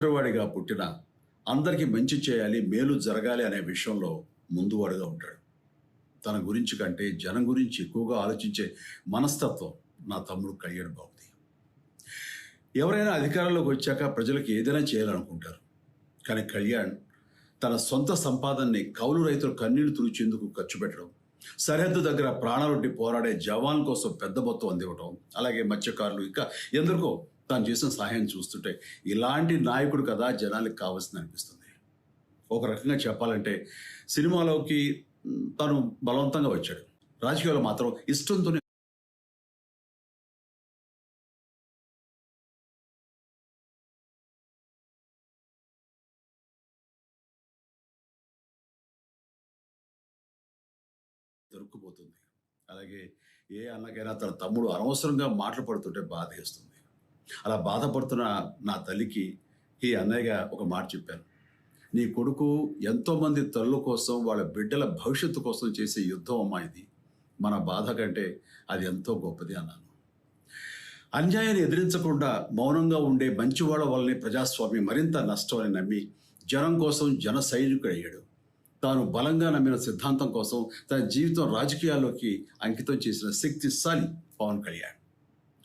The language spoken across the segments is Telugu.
పేదవాడిగా పుట్టిన అందరికీ మంచి చేయాలి మేలు జరగాలి అనే విషయంలో ముందువాడుగా ఉంటాడు. తన గురించి కంటే జనం గురించి ఎక్కువగా ఆలోచించే మనస్తత్వం నా తమ్ముడు కళ్యాణ్ బాబుది. ఎవరైనా అధికారంలోకి వచ్చాక ప్రజలకు ఏదైనా చేయాలనుకుంటారు. కానీ కళ్యాణ్ తన సొంత సంపాదనని కౌలు రైతులు కన్నీళ్ళు తుడిచేందుకు ఖర్చు పెట్టడం సరిహద్దు దగ్గర ప్రాణాలొడ్డి పోరాడే జవాన్ కోసం పెద్ద మొత్తం అందివ్వడం అలాగే మత్స్యకారులు ఇంకా ఎందరికో తాను చేసిన సహాయం చూస్తుంటే ఇలాంటి నాయకుడు కదా జనాలకు కావాల్సింది అనిపిస్తుంది. ఒక రకంగా చెప్పాలంటే సినిమాలోకి తను బలవంతంగా వచ్చాడు. రాజకీయాలు మాత్రం ఇష్టంతోనే దొరుకుపోతుంది అలాగే ఏ అన్నకైనా తన తమ్ముడు అనవసరంగా మాటలు పడుతుంటే బాధేస్తుంది. అలా బాధపడుతున్న నా తల్లికి ఈ అన్నయ్యగా ఒక మాట చెప్పాను నీ కొడుకు ఎంతోమంది తల్లుల కోసం వాళ్ళ బిడ్డల భవిష్యత్తు కోసం చేసే యుద్ధం అమ్మా ఇది. మన బాధ కంటే అది ఎంతో గొప్పది అన్నాను. అన్యాయాన్ని ఎదిరించకుండా మౌనంగా ఉండే మంచివాళ్ళ వల్లనే ప్రజాస్వామ్యం మరింత నష్టం అని నమ్మి జనం కోసం జన సైనికుడయ్యాడు. తాను బలంగా నమ్మిన సిద్ధాంతం కోసం తన జీవితం రాజకీయాల్లోకి అంకితం చేసిన శక్తిశాలి పవన్ కళ్యాణ్.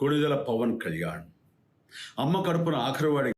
కొణిదల పవన్ కళ్యాణ్ అమ్మ కడుపున ఆఖరివాడి